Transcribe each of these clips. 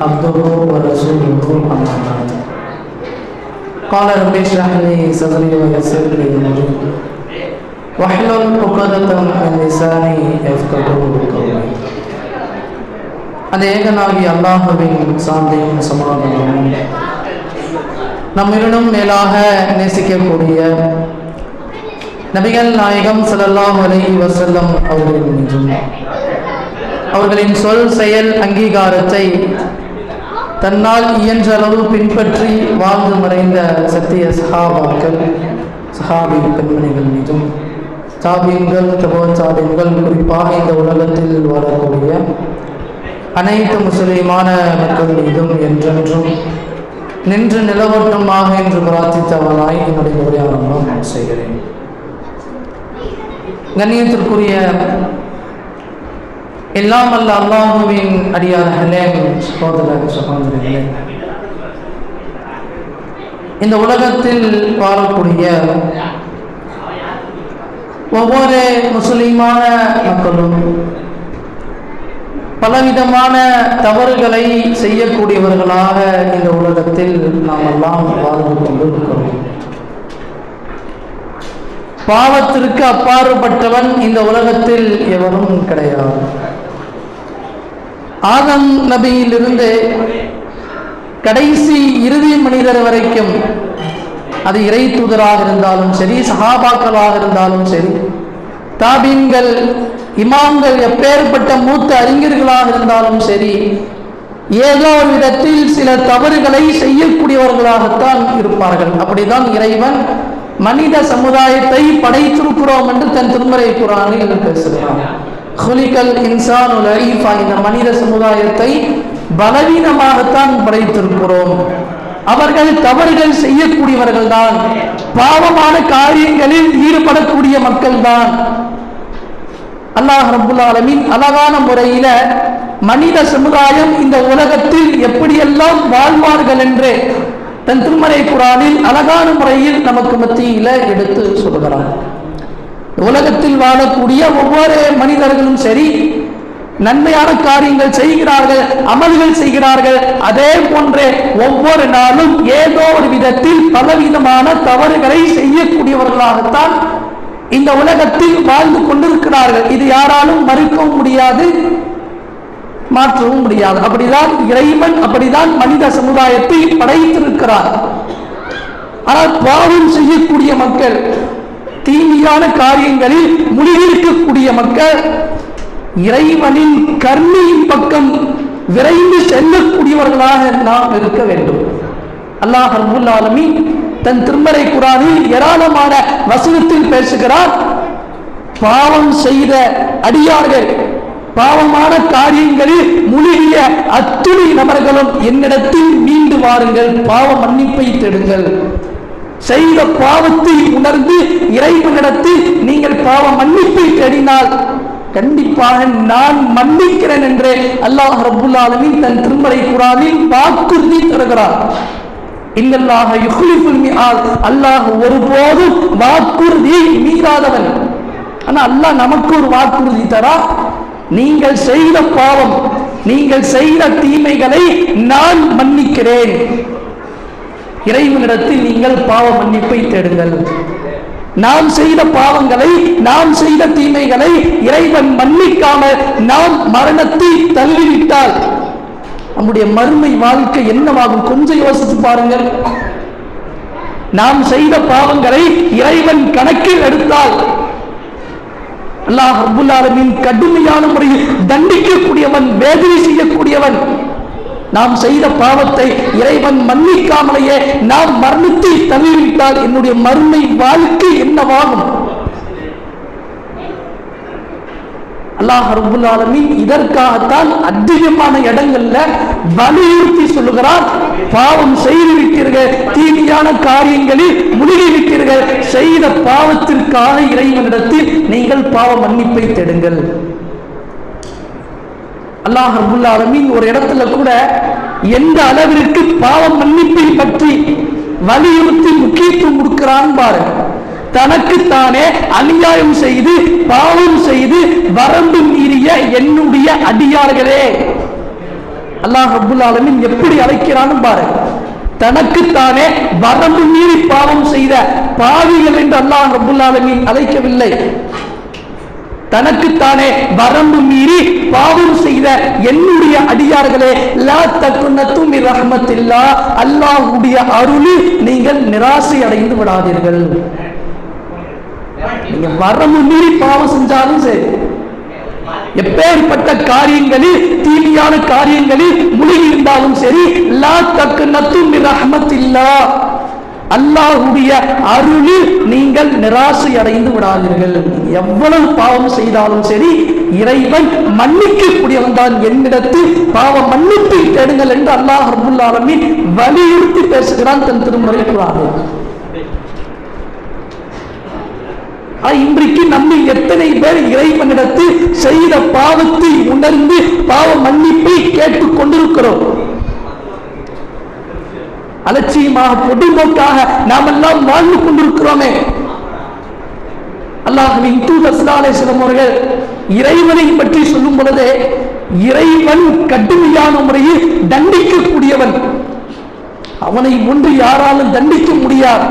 عبده ورسوله اما بعد قال رب اشرح لي صدري ويسر لي امري واحلل عقدة من لساني يفقهوا قولي அந்த ஏகனாகி அல்லாஹுவின் சாந்தியும் சமாதானமும் நம்மிடம் மேலாக நேசிக்கக்கூடிய நபிகள் நாயகம் ஸல்லல்லாஹு அலைஹி வஸல்லம் அவர்களின் மீதும் அவர்களின் சொல் செயல் அங்கீகாரத்தை தன்னால் இயன்ற அளவு பின்பற்றி வாழ்ந்து மறைந்த சத்திய சஹாபாக்கள் சஹாபி பெண்மணிகள் மீதும் சாபியங்கள் தபோ சாபியங்கள் குறிப்பாக இந்த உலகத்தில் வாழக்கூடிய அனைத்து முஸ்லிமான மக்கள் மீதும் என்றென்றும் நின்று நிலவட்டமாக என்று பிரார்த்தித்தவனாய் என்னுடைய உரையாடலாம் செய்கிறேன். கண்ணியத்திற்குரிய எல்லாம் அல்ல அல்லாஹுவின் அடியார்களே சகோதர சகோதரிகளே. இந்த உலகத்தில் வாழக்கூடிய ஒவ்வொரு முஸ்லீமான மக்களும் பலவிதமான தவறுகளை செய்யக்கூடியவர்களாக இந்த உலகத்தில் நாம் எல்லாம் வாழ்ந்து கொண்டிருக்கிறோம். பாவத்திற்கு அப்பாறுபட்டவன் இந்த உலகத்தில் எவரும் கிடையாது. ஆதம் நபியிலிருந்து கடைசி இறுதி மனிதர் வரைக்கும் அது இறை தூதராக இருந்தாலும் சரி சகாபாக்களாக இருந்தாலும் சரி தாபீன்கள் இமாம்கள் எப்பேற்பட்ட மூத்த அறிஞர்களாக இருந்தாலும் சரி ஏதோ ஒரு விதத்தில் சில தவறுகளை செய்யக்கூடியவர்களாகத்தான் இருப்பார்கள். அப்படிதான் இறைவன் மனித சமுதாயத்தை படைத்திருக்கிறோம் என்று தன் திருமறை குரானில் பேசுகிறான். ஹுலிகல் இன்சான் லைஃபா இந்த மனித சமுதாயத்தை பலவீனமாகத்தான் படைத்திருக்கிறோம். அவர்கள் தவறுகள் செய்யக்கூடியவர்கள் தான் பாவமான காரியங்களில் ஈடுபடக்கூடிய மக்கள் தான் அல்லாஹ் ரபுல் ஆலமின் அழகான முறையில மனித சமுதாயம் இந்த உலகத்தில் எப்படியெல்லாம் வாழ்வார்கள் என்று தன் திருமறை குரானில் அழகான முறையில் நமக்கு மத்தியில எடுத்து சொல்கிறார் உலகத்தில் வாழக்கூடிய ஒவ்வொரு மனிதர்களும் சரி நன்மையான காரியங்கள் செய்கிறார்கள் அமல்கள் செய்கிறார்கள் அதே போன்றே ஒவ்வொரு நாளும் ஏதோ ஒரு விதத்தில் பலவிதமான தவறுகளை செய்யக்கூடியவர்களாகத்தான் இந்த உலகத்தில் வாழ்ந்து கொண்டிருக்கிறார்கள். இது யாராலும் மறுக்கவும் முடியாது மாற்றவும் முடியாது. அப்படிதான் இறைவன் அப்படிதான் மனித சமுதாயத்தை படைத்திருக்கிறார். ஆனால் பாவம் செய்யக்கூடிய மக்கள் தீமையான காரியங்களில் முழுகியிருக்கக்கூடிய மக்கள் இறைவனின் கருணையின் பக்கம் விரைந்து செல்லக்கூடியவர்களாக நாம் இருக்க வேண்டும். அல்லாஹ் ரபுல் தன் திருமறை குரானில் ஏராளமான வசனத்தில் பேசுகிறார். பாவம் செய்த அடியார்கள் பாவமான காரியங்களில் முழுகிய அத்துணை நபர்களும் என்னிடத்தில் மீண்டு வாருங்கள் பாவ மன்னிப்பை தேடுங்கள். செய்த பாவத்தை உணர்ந்து இறைவனிடத்தில் நீங்கள் பாவ மன்னிப்பை தேடினால் கண்டிப்பாக நான் மன்னிக்கிறேன் என்று அல்லாஹ் ரபுல் தன் திருமலை குரானில் வாக்குறுதி தருகிறார். இல்லல்லாக யுஹ்லிஃபுல் மிஆத் அல்லாஹ் ஒருபோதும் வாக்குறுதியை மீறாதவன். ஆனா அல்லாஹ் நமக்கு ஒரு வாக்குறுதி தரா? நீங்கள் செய்த பாவம் நீங்கள் செய்த தீமைகளை நான் மன்னிக்கிறேன். இறைவனிடத்தில் நீங்கள் பாவ மன்னிப்பை தேடுங்கள். நாம் செய்த பாவங்களை நாம் செய்த தீமைகளை இறைவன் மன்னிக்காமல் நாம் மரணத்தை தள்ளிவிட்டால் நம்முடைய மறுமை வாழ்க்கை என்னவாகும்? கொஞ்சம் யோசித்து பாருங்கள். நாம் செய்த பாவங்களை இறைவன் கணக்கில் எடுத்தால் அல்லாஹ் அபுல்லாலமின் கடுமையான முறையில் தண்டிக்கக்கூடியவன் வேதனை செய்யக்கூடியவன். நாம் செய்த பாவத்தை இறைவன் மன்னிக்காமலேயே நாம் மரணத்தை தள்ளிவிட்டால் என்னுடைய மறுமை வாழ்க்கை என்னவாகும்? அல்லாஹ் ரபுல் ஆலமீன் இதற்காகத்தான் அதிகமான இடங்கள்ல வலியுறுத்தி சொல்லுகிறார். பாவம் செய்து விட்டீர்கள் தீமையான காரியங்களில் முழுகி விட்டீர்கள் செய்த பாவத்திற்காக இறைவனிடத்தில் நீங்கள் பாவ மன்னிப்பை தேடுங்கள். அல்லாஹ் அபுல்லா ஆலமீன் ஒரு இடத்துல கூட எந்த அளவிற்கு பாவ மன்னிப்பை பற்றி வலியுறுத்தி முக்கியத்துவம் கொடுக்கிறான் பாரு. தனக்கு தானே அநியாயம் செய்து பாவம் செய்து வரம்பு மீறிய என்னுடைய அடியார்களே. அல்லாஹ் அபுல் ஆலமீன் எப்படி அழைக்கிறான்னு பாரு. தனக்கு தானே வரம்பு மீறி பாவம் செய்த பாவிகள் என்று அல்லாஹ் அபுல் ஆலமீன் அழைக்கவில்லை. தனக்குத்தானே வரம்பு மீறி பாவம் செய்த என்னுடைய அடியார்களே லா தக்குன்னத்தும் ரஹமத்தில்லா. அல்லாஹுடைய அருளில் நீங்கள் நிராசை அடைந்து விடாதீர்கள். நீங்க வரம்பு மீறி பாவம் செஞ்சாலும் சரி. எப்பேற்பட்ட காரியங்களில் தீமையான காரியங்களில் முழுகி இருந்தாலும் சரி லா தக்குன்னத்தும் ரஹமத்தில்லா. அல்லாஹுடைய அருளில் நீங்கள் நிராசை அடைந்து விடாதீர்கள். எவ்வளவு பாவம் செய்தாலும் சரி இறைவன் மன்னிக்கக்கூடியவன் தான் என்னிடத்து பாவ மன்னிப்பை தேடுங்கள் என்று அல்லாஹ் ரபுல் வலியுறுத்தி பேசுகிறான் தன் திருமுறை குரானில் இன்றைக்கு நம்ம எத்தனை பேர் இறைவனிடத்து செய்த பாவத்தை உணர்ந்து பாவ மன்னிப்பை கேட்டுக் கொண்டிருக்கிறோம் அலட்சியமாக பொதுமோக்காக நாம் எல்லாம் வாழ்ந்து கொண்டிருக்கிறோமே. அல்லாஹுவின் தூதர் சிலம் அவர்கள் இறைவனை பற்றி சொல்லும் பொழுது இறைவன் கடுமையான முறையில் தண்டிக்கக்கூடியவன். அவனை ஒன்று யாராலும் தண்டிக்க முடியாது.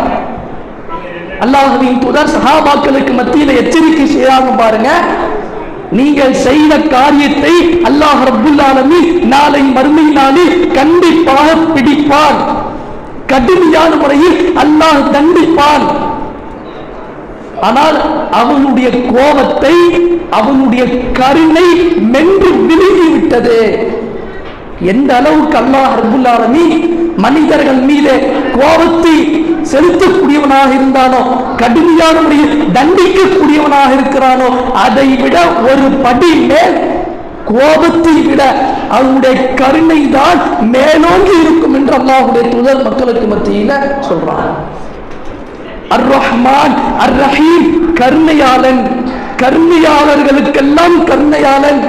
அல்லாஹுவின் தூதர் சஹாபாக்களுக்கு மத்தியில் எச்சரிக்கை செய்யாம பாருங்க நீங்கள் செய்த காரியத்தை அல்லாஹ் ரபுல்லாலமி நாளை மறுமை நாளில் கண்டிப்பாக பிடிப்பான் கடுமையான முறையில் அல்லாஹ் தண்டிப்பான். ஆனால் அவனுடைய கோபத்தை அவனுடைய கருணை மென்று விழுங்கி விட்டது எந்த அளவுக்கு அல்லாஹ் அர்புல்லாரமி மனிதர்கள் மீது கோபத்தை செலுத்தக்கூடியவனாக இருந்தானோ கடுமையான முறையில் தண்டிக்கக்கூடியவனாக இருக்கிறானோ அதை விட ஒரு படி மேல் கோபத்தை விட அவருடைய கருணை தான் மேலோங்கி இருக்கும் என்று அல்லாஹுடைய தூதர் மக்களுக்கு மத்தியில சொல்றான் அர் ரஹ்மான் அர் ரஹீம் கருணையாளன் கருணையாளர்களுக்கெல்லாம் கருணையாளன்.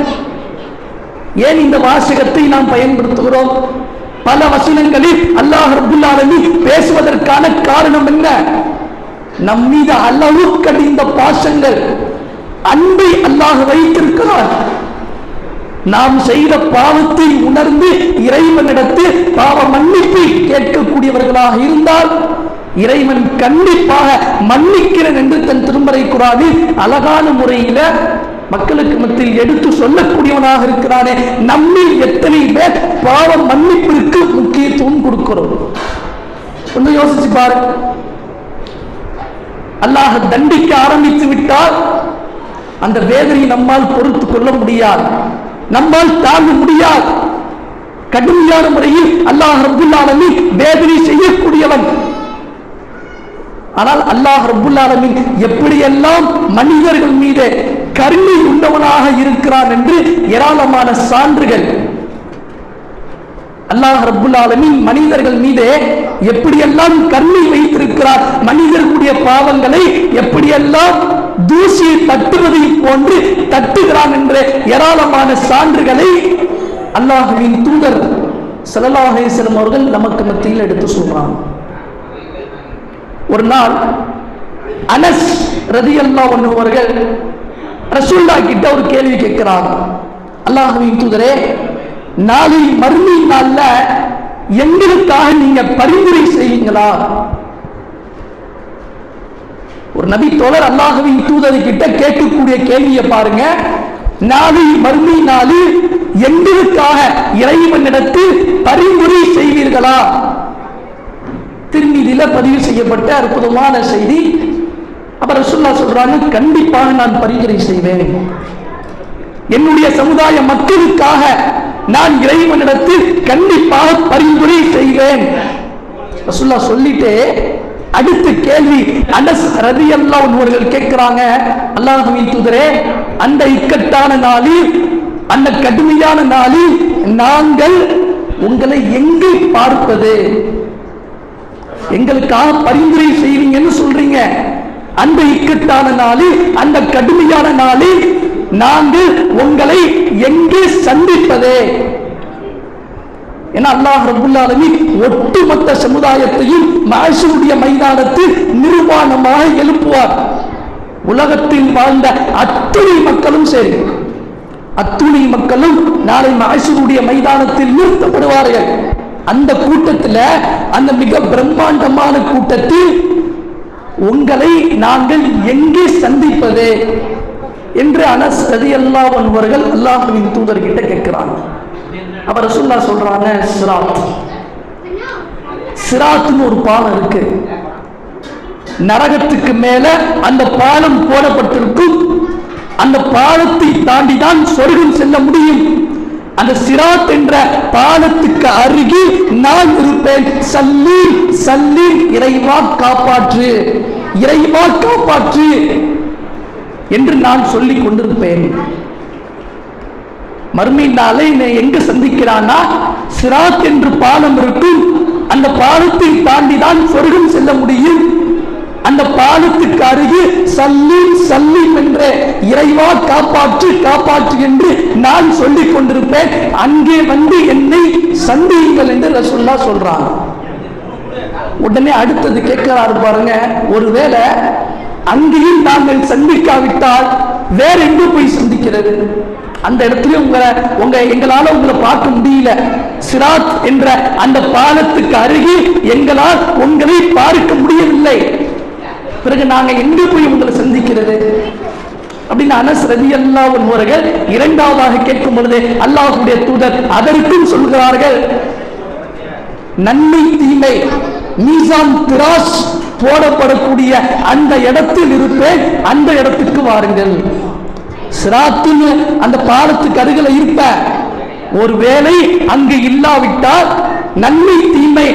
ஏன் இந்த வாசகத்தை நாம் பயன்படுத்துகிறோம்? பல வசனங்களில் அல்லாஹ் ரபுல் பேசுவதற்கான காரணம் என்ன? நம் மீது அளவு கடிந்த பாசங்கள். அன்பை அல்லாஹ் வைத்திருக்கிறார் நாம் செய்த பாவத்தை உணர்ந்து இறைவனிடத்து பாவ மன்னிப்பை கேட்கக்கூடியவர்களாக இருந்தால் இறைவன் கண்டிப்பாக மன்னிக்கிறேன் என்று தன் திருமறை குரானில் அழகான முறையில மக்களுக்கு மத்தியில் எடுத்து சொல்லக்கூடியவனாக இருக்கிறானே. நம்மில் எத்தனை பேர் பாவ மன்னிப்பிற்கு முக்கியத்துவம் கொடுக்கிறோம்? கொஞ்சம் யோசிச்சு பாரு. அல்லாஹ் தண்டிக்க ஆரம்பித்து விட்டால் அந்த வேதனை நம்மால் பொறுத்து கொள்ள முடியாது. நம்மால் தாங்க முடியாது. கடுமையான முறையில் அல்லாஹ் ரபுல்லாலமி வேதனை செய்யக்கூடியவன். ஆனால் அல்லாஹ் ரபுல்லாலமின் எப்படியெல்லாம் மனிதர்கள் மீது கருணை உள்ளவனாக இருக்கிறான் என்று ஏராளமான சான்றுகள். அல்லாஹ் ரப்புல் மனிதர்கள் மீது எப்படியெல்லாம் கருணை வைத்திருக்கிறார் மனிதர்களுடைய பாவங்களை எப்படியெல்லாம் தூசியை தட்டுவதை போன்று தட்டுகிறான் என்ற ஏராளமான சான்றுகளை அல்லாஹுவின் தூதர் செலலாகேசனம் அவர்கள் நமக்கு மத்தியில் எடுத்து சொல்றாங்க ஒரு நாள் அனஸ் ரதி அல்லா அவர்கள் ரசூல்லா கிட்ட ஒரு கேள்வி கேட்கிறாங்க அல்லாஹுவின் தூதரே நாளை மறுமை நாள்ல எங்களுக்காக நீங்க பரிந்துரை செய்வீங்களா? ஒரு நபி தோழர் அல்லாஹுவின் தூதர் கிட்ட கேட்கக்கூடிய கேள்வியை பாருங்க. நாளை மறுமை நாளில் எங்களுக்காக இறைவனிடத்தில் பரிந்துரை செய்வீர்களா? திருநீதியில பதிவு செய்யப்பட்ட அற்புதமான செய்தி. அப்புறம் சுல்லா சொல்றாங்க கண்டிப்பாக நான் பரிந்துரை செய்வேன். என்னுடைய சமுதாய மக்களுக்காக நான் இறைவனிடத்தில் கண்டிப்பாக பரிந்துரை செய்வேன். ரசுல்லா சொல்லிட்டு அடுத்த கேள்வி அனஸ் ரதி அல்லா ஒருவர்கள் கேட்கிறாங்க. அல்லாஹுவின் தூதரே அந்த இக்கட்டான நாளில் அந்த கடுமையான நாளில் நாங்கள் உங்களை எங்கே பார்ப்பது? எங்களுக்காக பரிந்துரை செய்வீங்கன்னு சொல்றீங்க. அந்த இக்கட்டான நாளில் அந்த கடுமையான நாளில் நாங்கள் உங்களை எங்கே சந்திப்பதே? ஏன்னா அல்லாஹ் ரபுல் ஒட்டுமொத்த சமுதாயத்தையும் மாசுடைய மைதானத்தில் நிர்வாணமாக எழுப்புவார். உலகத்தில் வாழ்ந்த அத்துணை மக்களும் சரி அத்துணை மக்களும் நாளை மாசுடைய மைதானத்தில் நிறுத்தப்படுவார்கள். அந்த கூட்டத்தில் அந்த மிக பிரம்மாண்டமான கூட்டத்தில் உங்களை நாங்கள் எங்கே சந்திப்பது? என்று அனஸ் ரலியல்லாஹு அன்ஹு அவர்கள் அல்லாஹ்வின் தூதர்கிட்ட கேட்கிறாங்க அப்ப ரசுல்லா சொல்றாங்க சிராத். சிராத்னு ஒரு பாலம் இருக்கு. நரகத்துக்கு மேல அந்த பாலம் போடப்பட்டிருக்கும். அந்த பாலத்தை தாண்டி தான் சொர்க்கம் செல்ல முடியும். அந்த சிராத் என்ற பாலத்துக்கு அருகில் நான் இருப்பேன். சல்லி சல்லி இறைவா காப்பாற்று. இறைவா காப்பாற்று என்று நான் சொல்லிக் கொண்டிருப்பேன். மறுமையினாலே என்னை எங்க சந்திக்கிறானா சிராத் என்று பாலம் இருக்கும். அந்த பாலத்தை தாண்டி தான் சொர்க்கம் செல்ல முடியும். அந்த பாலத்துக்கு அருகே சல்லீம் சல்லீம் என்ற இறைவா காப்பாற்று காப்பாற்று என்று நான் சொல்லிக் கொண்டிருப்பேன். அங்கே வந்து என்னை சந்தியுங்கள் என்று ரசுல்லா சொல்றாங்க. உடனே அடுத்தது கேட்கிறாரு பாருங்க ஒருவேளை அங்கேயும் நாங்கள் சந்திக்காவிட்டால் வேற எங்க போய் சந்திக்கிறது? அந்த இடத்துலயும் உங்களை உங்க எங்களால உங்களை பார்க்க முடியல. சிராத் என்ற அந்த பாலத்துக்கு அருகே எங்களால் உங்களை பார்க்க முடியவில்லை. பிறகு நாங்க எங்க போய் உங்களை சந்திக்கிறது? அப்படின்னு அனஸ் ரதி அல்லாவின் அவர்கள் இரண்டாவதாக கேட்கும் பொழுது அல்லாஹுடைய தூதர் அதற்கும் சொல்கிறார்கள் நன்மை தீமை மீசான் திராஸ் போடப்படக்கூடிய அந்த இடத்தில் இருப்பேன். அந்த இடத்துக்கு வாருங்கள். சிராத்துன்னு அந்த பாலத்துக்கு அருகில் இருப்ப. ஒருவேளை அங்கு இல்லாவிட்டால் நன்மை தீமை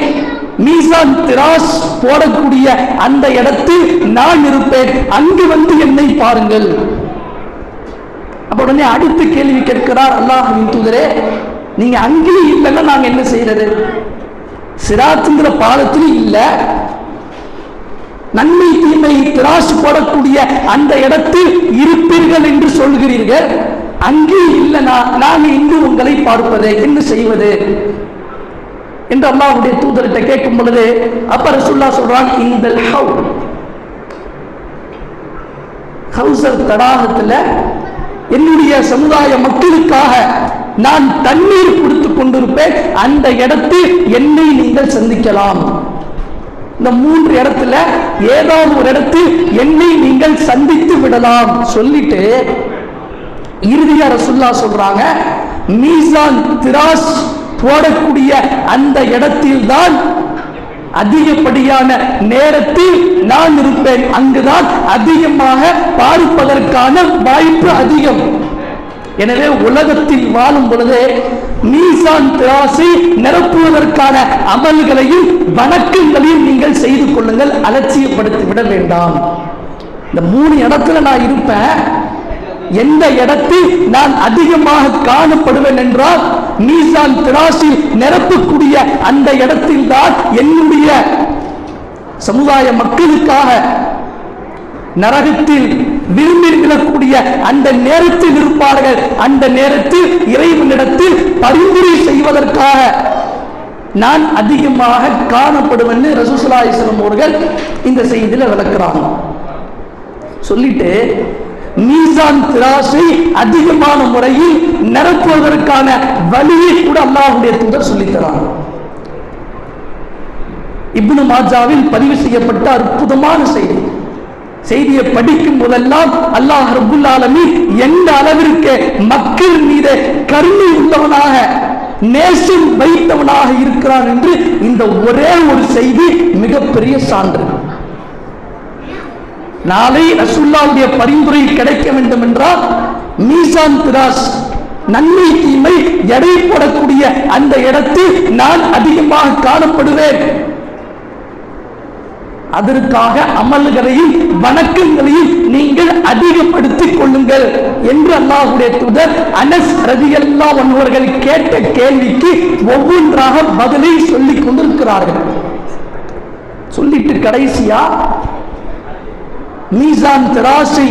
மீசான் திராஸ் போடக்கூடிய அந்த இடத்தில் நான் இருப்பேன். அங்கு வந்து என்னை பாருங்கள். அப்ப உடனே அடுத்த கேள்வி கேட்கிறார் அல்லாஹின் தூதரே நீங்க அங்கேயும் இல்லைன்னா நாங்க என்ன செய்யறது? சிராத்துங்கிற பாலத்திலும் இல்லை நன்மை தீமை திராசு போடக்கூடிய அந்த இடத்தில் இருப்பீர்கள் என்று சொல்கிறீர்கள். அங்கே இல்லைனா நாங்கள் இங்கு உங்களை பார்ப்பது என்ன செய்வது? என்று அல்லாவுடைய தூதர்கிட்ட கேட்கும் பொழுது அப்ப ரசுல்லா சொல்றான் இந்த ஹவுசர் தடாகத்தில் என்னுடைய சமுதாய மக்களுக்காக நான் தண்ணீர் கொடுத்து கொண்டிருப்பேன். அந்த இடத்தில் என்னை நீங்கள் சந்திக்கலாம். இந்த மூன்று இடத்துல ஏதாவது ஒரு இடத்தில் என்னை நீங்கள் சந்தித்து விடலாம் சொல்லிட்டு இறுதியா ரசுல்லா சொல்றாங்க மீசான் திராஸ் போடக்கூடிய அந்த இடத்தில் தான் அதிகப்படியான நேரத்தில் நான் இருப்பேன். அங்குதான் அதிகமாக பார்ப்பதற்கான வாய்ப்பு அதிகம். எனவே உலகத்தில் வாழும் பொழுது மீசான் திராசை நிரப்புவதற்கான அமல்களையும் வணக்கங்களையும் நீங்கள் செய்து கொள்ளுங்கள் அலட்சியப்படுத்தி விட வேண்டாம். இந்த மூணு இடத்துல நான் இருப்பேன். எந்த இடத்தில் நான் அதிகமாக காணப்படுவேன் என்றால் மீசான் திராசி நிரப்பக்கூடிய அந்த இடத்தில் தான் என்னுடைய சமுதாய மக்களுக்காக நரகத்தில் விரும்பி விடக்கூடிய அந்த நேரத்தில் இருப்பார்கள். அந்த நேரத்தில் இறைவனிடத்தில் பரிந்துரை செய்வதற்காக நான் அதிகமாக காணப்படுவேன் ரசூசலா இஸ்லாம் அவர்கள் இந்த செய்தியில விளக்குறாங்க. சொல்லிட்டு மீசான் திராசை அதிகமான முறையில் நிரப்புவதற்கான வழியை கூட அல்லாஹுடைய தூதர் சொல்லித்தராங்க. இப்னு மாஜாவில் பதிவு செய்யப்பட்ட அற்புதமான செய்தி. செய்தியை படிக்கும் போதெல்லாம் அல்லாஹ் ரபுல் ஆலமி எந்த அளவிற்கு மக்கள் மீது கருணை உள்ளவனாக நேசம் வைத்தவனாக இருக்கிறான் என்று இந்த ஒரே ஒரு செய்தி மிகப்பெரிய சான்று. நாளை ரசுல்லாவுடைய பரிந்துரை கிடைக்க வேண்டும் என்றால் மீசான் திராஸ் நன்மை தீமை எடை போடக்கூடிய அந்த இடத்தில் நான் அதிகமாக காணப்படுவேன். அதற்காக அமல்களையும் வணக்கங்களையும் நீங்கள் அதிகப்படுத்திக் கொள்ளுங்கள் என்று அல்லாஹுடைய தூதர் அனஸ் ரதியல்லா ஒன்றவர்கள் கேட்ட கேள்விக்கு ஒவ்வொன்றாக பதிலை சொல்லிக் கொண்டிருக்கிறார்கள். சொல்லிட்டு கடைசியா மீசான் திராசை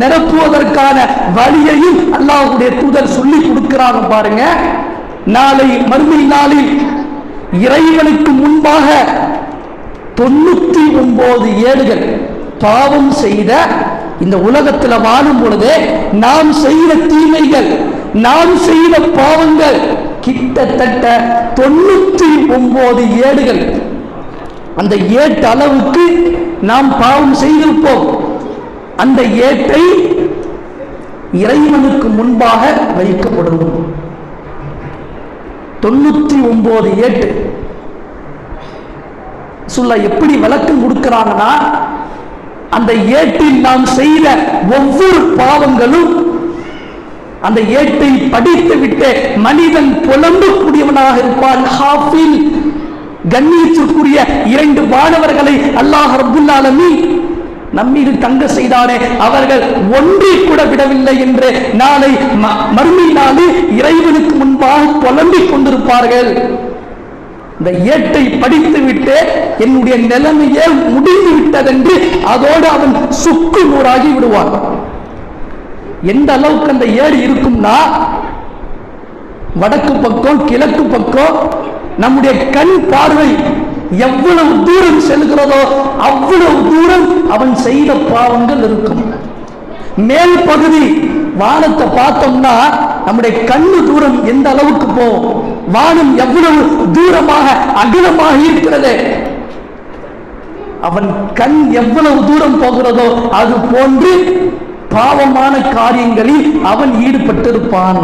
நிரப்புவதற்கான வழியையும் அல்லாஹுடைய தூதர் சொல்லி கொடுக்கிறாங்க பாருங்க. நாளை மறுமை நாளில் இறைவனுக்கு முன்பாக தொண்ணூத்தி ஒன்பது ஏடுகள் பாவம் செய்த இந்த உலகத்தில் வாழும் பொழுது நாம் செய்த தீமைகள் நாம் செய்த பாவங்கள் கிட்டத்தட்ட தொண்ணூத்தி ஒன்பது ஏடுகள். அந்த ஏட்டு அளவுக்கு நாம் பாவம் செய்திருப்போம். அந்த ஏட்டை இறைவனுக்கு முன்பாக வைக்கப்படும் தொண்ணூத்தி ஒன்பது ஏட்டு. சொல்ல எப்படி விளக்கம் கொடுக்கிறாங்கன்னா அந்த ஏட்டில் நாம் செய்த ஒவ்வொரு பாவங்களும் அந்த ஏட்டை படித்து விட்டு மனிதன் புலம்பக்கூடியவனாக இருப்பான். ஹாஃபில் கண்ணியத்திற்குரிய இரண்டு மாணவர்களை அல்லாஹ் ரப்புல் ஆலமீன் நம்மீது தங்க செய்தானே அவர்கள் ஒன்றை கூட விடவில்லை என்று நாளை ம- மறுமை இறைவனுக்கு முன்பாக புலம்பிக் கொண்டிருப்பார்கள். இந்த ஏட்டை படித்து விட்டு என்னுடைய நிலைமையே முடிந்து விட்டதென்று அதோடு அவன் சுக்கு நூறாகி விடுவான். எந்த அளவுக்கு அந்த ஏடு இருக்கும்னா வடக்கு பக்கம் கிழக்கு பக்கம் நம்முடைய கண் பார்வை எவ்வளவு தூரம் செல்கிறதோ அவ்வளவு தூரம் அவன் செய்த பாவங்கள் இருக்கும். மேல் பகுதி வானத்தை பார்த்தோம்னா நம்முடைய கண்ணு தூரம் எந்த அளவுக்கு போகும்? வானம் எவ்வளவு தூரமாக அகலமாக இருக்கிறது? அவன் கண் எவ்வளவு தூரம் போகிறதோ அது போன்று பாவமான காரியங்களில் அவன் ஈடுபட்டிருப்பான்.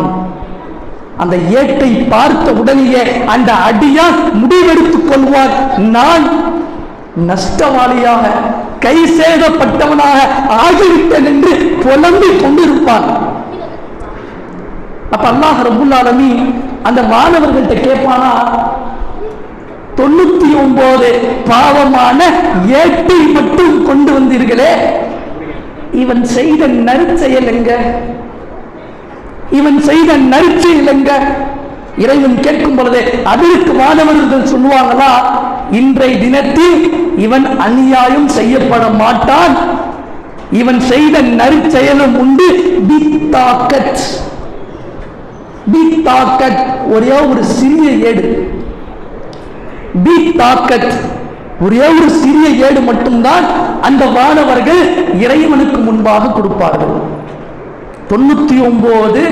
அந்த ஏட்டை பார்த்த உடனேயே அந்த அடியான் முடிவெடுத்துக் கொள்வார் நான் நஷ்டவாளியாக கை சேதப்பட்டவனாக ஆகிவிட்டேன் என்று புலம்பிக் கொண்டிருப்பான். அப்ப அல்லாஹ் ரபுல் அந்த மாணவர்கள்ட்ட கேட்பானா? தொண்ணூத்தி ஒன்பது பாவமான ஏட்டை மட்டும் கொண்டு வந்தீர்களே. இவன் செய்த நற்செயல் எங்க? இவன் செய்த நற்செயல் எங்க? இறைவன் கேட்கும் பொழுது அதற்கு மாணவர்கள் சொல்லுவாங்களா? இன்றைய தினத்தில் இவன் அநியாயம் செய்யப்பட மாட்டான். இவன் செய்த நற்செயலும் உண்டு. பித்தாக்கத் பித்தாக்கத் ஒரே ஒரு சிறிய ஏடு. பி தாக்கட் ஒரே ஒரு சிறிய ஏடு மட்டும்தான் அந்த மாணவர்கள் இறைவனுக்கு முன்பாக கொடுப்பார்கள். தொண்ணூத்தி ஒன்பது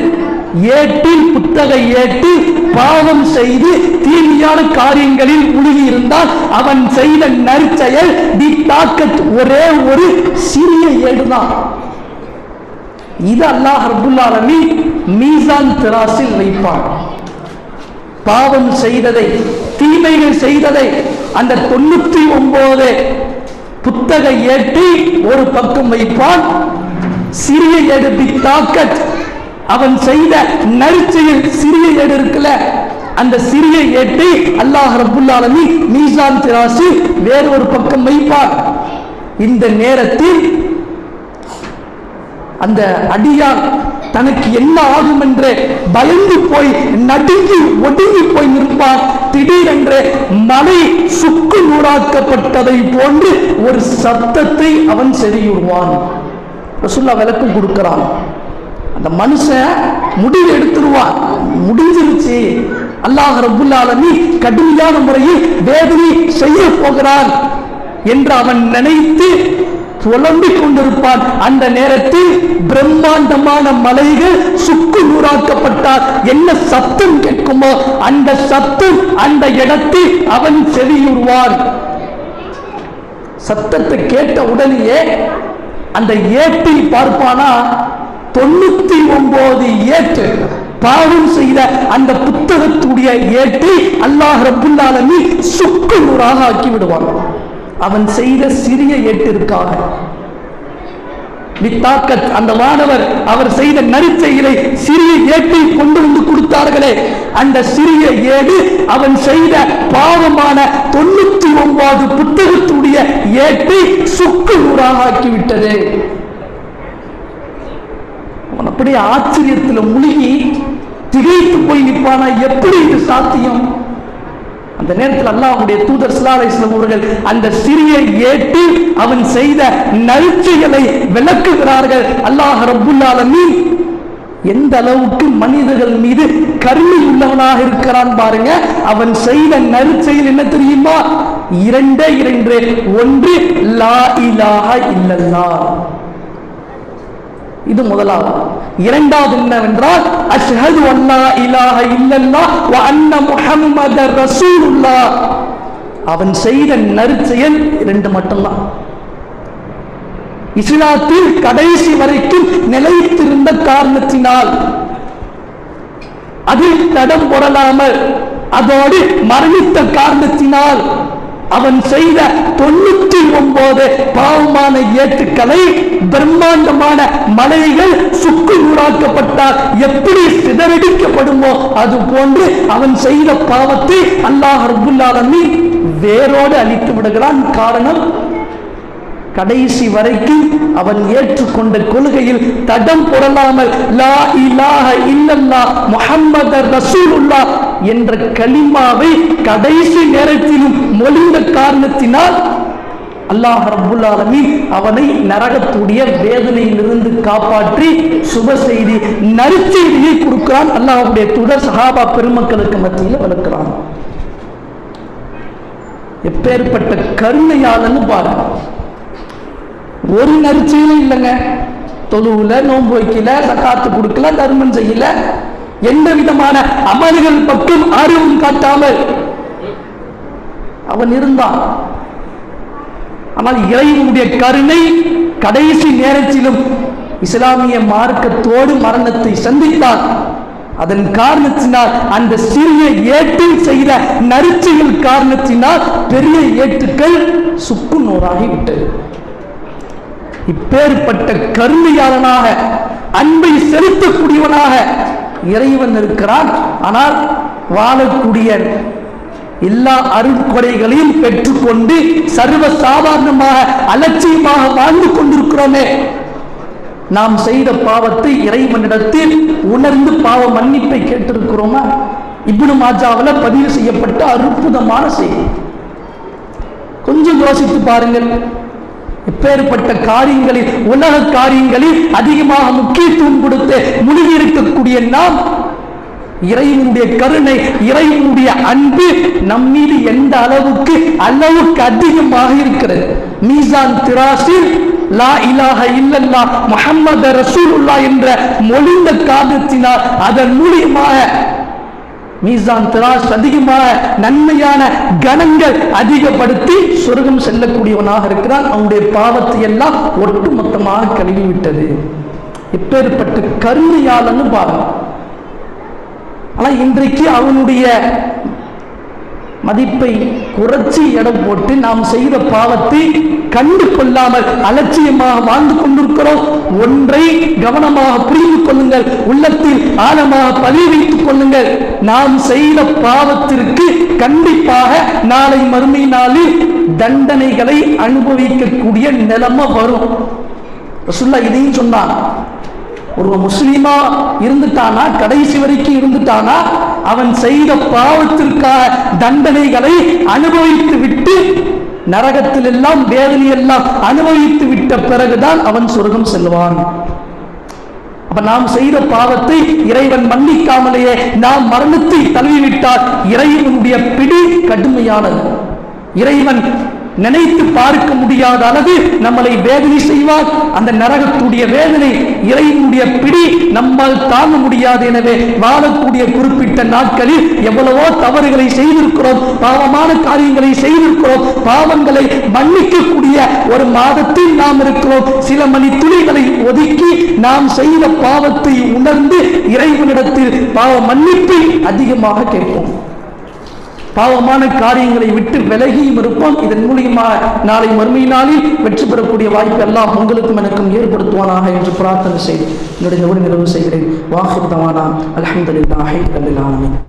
ஏட்டில் புத்தக ஏட்டு பாவம் செய்து தீமையான காரியங்களில் முழுகி இருந்தால் அவன் செய்த நற்செயல் தி தாக்கத் ஒரே ஒரு சிறிய ஏடுதான். இது அல்லாஹ் ரபுல் ஆலமீன் மீசான் திராசில் வைப்பான். பாவம் செய்ததை தீமைகள் செய்ததை அந்த தொண்ணூத்தி ஒன்பது புத்தக ஏற்றி ஒரு பக்கம் வைப்பான். சிறிய எடுப்பி தாக்கத் அவன் செய்த நரிச்செயல் சிறிய ஏடு இருக்குல்ல அந்த சிறிய ஏட்டி அல்லாஹ் ரபுல்லாலமி மீசான் திராசி வேறு ஒரு பக்கம் வைப்பான். இந்த நேரத்தில் அந்த அடியான் தனக்கு என்ன ஆகும் என்று பயந்து போய் நடுங்கி ஒடுங்கி போய் நிற்பான் திடீரென்று மலை சுக்கு நூறாக்கப்பட்டதை போன்று ஒரு சத்தத்தை அவன் செறியுடுவான் ரசுல்லா விளக்கம் கொடுக்கிறான். அந்த மனுஷன் முடிவு எடுத்துருவான். முடிஞ்சிருச்சு. அல்லாஹ் ரபுல்லாலமி கடுமையான முறையில் வேதனை செய்ய போகிறான் என்று அவன் நினைத்து புலம்பிக் கொண்டிருப்பான் அந்த நேரத்தில் பிரம்மாண்டமான மலைகள் சுக்கு நூறாக்கப்பட்டால் என்ன சத்தம் கேட்குமோ அந்த சத்தம் அந்த இடத்தில் அவன் செவியுறுவான். சத்தத்தை கேட்ட உடனேயே அந்த ஏட்டில் பார்ப்பானா தொண்ணூத்தி ஒன்பது ஏட்டு பாவம் செய்த அந்த புத்தகத்துடைய ஏட்டை அல்லாஹ் ரபுல்லாலமி சுக்கு நூறாக ஆக்கி விடுவான் அவன் செய்த சிறிய ஏட்டிற்காக. வித்தாக்கத் அந்த மாணவர் அவர் செய்த நரிச்செயலை சிறிய ஏட்டை கொண்டு வந்து கொடுத்தார்களே அந்த சிறிய ஏடு அவன் செய்த பாவமான தொண்ணூத்தி ஒன்பது புத்தகத்துடைய ஏட்டை சுக்கு நூறாக ஆக்கிவிட்டது அவன் அப்படியே ஆச்சரியத்துல முழுகி திகைத்து போய் நிற்பானா? எப்படி இது சாத்தியம்? அந்த நேரத்தில் அல்லாஹ்வுடைய தூதர் சுலாலேஸ்லம் அவர்கள் அந்த சிறிய ஏட்டு அவன் செய்த நற்செயலை விளக்குகிறார்கள். அல்லாஹ் ரப்புல் ஆலமீன். எந்த அளவுக்கு மனிதர்கள் மீது கருணை உள்ளவனாக இருக்கிறான் பாருங்க. அவன் செய்த நற்செயல் என்ன தெரியுமா? இரண்டே இரண்டு. ஒன்று லா இலாஹ இல்லல்லா இது முதலாவது. இரண்டாவது என்னவென்றால் அஷ்ஹது அல்லா இலாஹ இல்லல்லாஹ் வ அன்ன முஹம்மதர் ரசூலுல்லாஹ். அவன் செய்த நற்செயல் இரண்டு மட்டும்தான். இஸ்லாத்தில் கடைசி வரைக்கும் நிலைத்திருந்த காரணத்தினால் அதில் தடம் புரளாமல் அதோடு மரணித்த காரணத்தினால் அவன் செய்த தொண்ணூத்தி ஒன்பது பாவமான ஏட்டுக்களை பிரம்மாண்டமான மலைகள் சுக்கு நூறாக்கப்பட்டால் எப்படி சிதறடிக்கப்படுமோ அது போன்று அவன் செய்த பாவத்தை அல்லாஹ் ரப்புல் வேரோடு அழித்து விடுகிறான். காரணம் கடைசி வரைக்கும் அவன் ஏற்றுக்கொண்ட கொள்கையில் தடம் புரளாமல் லா இலாஹ இல்லல்லா முஹம்மது ரசூலுல்லா என்ற கலிமாவை கடைசி நேரத்திலும் மொழிந்த காரணத்தினால் அல்லாஹ் ரபுல் ஆலமீன் அவனை நரகத்துடைய வேதனையிலிருந்து காப்பாற்றி சுப செய்தி நற்செய்தியை கொடுக்கிறான். அல்லாஹுடைய துடர் சஹாபா பெருமக்களுக்கு மத்தியில் வளர்க்கிறான். எப்பேற்பட்ட கருணையாளன்னு பாருங்க. ஒரு நரிச்சையும் இல்லைங்க. தொழுவுல நோன்பு வைக்கல சக்காத்து கொடுக்கல தர்மம் செய்யல. எந்த விதமான அமல்கள் பக்கம் ஆர்வம் காட்டாமல் அவன் இருந்தான். ஆனால் இறைவனுடைய கருணை கடைசி நேரத்திலும் இஸ்லாமிய மார்க்கத்தோடு மரணத்தை சந்தித்தான். அதன் காரணத்தினால் அந்த சிறிய ஏட்டில் செய்த நரிச்சைகள் காரணத்தினால் பெரிய ஏட்டுக்கள் சுக்கு நூறாகி விட்டது. இப்பேற்பட்ட கருணையாளனாக அன்பை செலுத்தக்கூடியவனாக இறைவன் இருக்கிறான். ஆனால் வாழக்கூடிய எல்லா அருட்கொடைகளையும் பெற்றுக்கொண்டு சர்வ சாதாரணமாக அலட்சியமாக வாழ்ந்து கொண்டிருக்கிறோமே. நாம் செய்த பாவத்தை இறைவனிடத்தில் உணர்ந்து பாவ மன்னிப்பை கேட்டிருக்கிறோமா? இப்னு மாஜாவில் பதிவு செய்யப்பட்ட அற்புதமான செய்தி. கொஞ்சம் யோசித்து பாருங்கள். இப்பேற்பட்ட காரியங்களில் உலக காரியங்களில் அதிகமாக முக்கியத்துவம் கொடுத்து முழுகி இருக்கக்கூடிய நாம் இறைவனுடைய கருணை இறைவனுடைய அன்பு நம் மீது எந்த அளவுக்கு அளவுக்கு அதிகமாக இருக்கிறது. மீசான் திராசில் லா இலாக இல்லல்லா முஹம்மது ரசூலுல்லா என்ற மொழிந்த காரணத்தினால் அதன் மூலியமாக மீசான் திராஸ் அதிகமான நன்மையான கணங்கள் அதிகப்படுத்தி சொர்க்கம் செல்லக்கூடியவனாக இருக்கிறான். அவனுடைய பாவத்தை எல்லாம் ஒட்டுமொத்தமாக கழுவி விட்டது இப்பேற்பட்ட கருணையாளன்னு பாருங்க. ஆனா இன்றைக்கு அவனுடைய மதிப்பை குறைச்சி இடம் போட்டு நாம் செய்த பாவத்தை கண்டு கொள்ளாமல் அலட்சியமாக வாழ்ந்து கொண்டிருக்கிறோம். ஒன்றை கவனமாக புரிந்து கொள்ளுங்கள். உள்ளத்தில் ஆழமாக பதிவு வைத்துக் கொள்ளுங்கள். நாம் செய்த பாவத்திற்கு கண்டிப்பாக நாளை மறுமை நாளில் தண்டனைகளை அனுபவிக்கக்கூடிய நிலைமை வரும். ரசுல்லா இதையும் சொன்னான். ஒரு முஸ்லீமா இருந்துட்டானா கடைசி வரைக்கும் இருந்துட்டானா அவன் செய்த பாவத்திற்காக தண்டனைகளை அனுபவித்து விட்டு நரகத்தில் எல்லாம் வேதனை எல்லாம் அனுபவித்து விட்ட பிறகுதான் அவன் சொர்க்கம் செல்வான். அப்ப நாம் செய்த பாவத்தை இறைவன் மன்னிக்காமலேயே நாம் மரணத்தை தழுவிவிட்டால் இறைவனுடைய பிடி கடுமையானது. இறைவன் நினைத்து பார்க்க முடியாத அளவு நம்மளை வேதனை செய்வார். அந்த நரகத்துடைய வேதனை இறைவனுடைய பிடி நம்மால் தாங்க முடியாது. எனவே வாழக்கூடிய குறிப்பிட்ட நாட்களில் எவ்வளவோ தவறுகளை செய்திருக்கிறோம் பாவமான காரியங்களை செய்திருக்கிறோம். பாவங்களை மன்னிக்கக்கூடிய ஒரு மாதத்தில் நாம் இருக்கிறோம். சில மணி துளிகளை ஒதுக்கி நாம் செய்த பாவத்தை உணர்ந்து இறைவனிடத்தில் பாவ மன்னிப்பை அதிகமாக கேட்போம். பாவமான காரியங்களை விட்டு விலகியும் இருப்போம். இதன் மூலியமா நாளை மறுமையினாலே வெற்றி பெறக்கூடிய வாய்ப்பு எல்லாம் உங்களுக்கும் எனக்கும் ஏற்படுத்துவானாக என்று பிரார்த்தனை செய்து என்னுடைய நிறைவு செய்கிறேன். வாஹிர் தவானா. அலமதுல்லாஹி ரபில்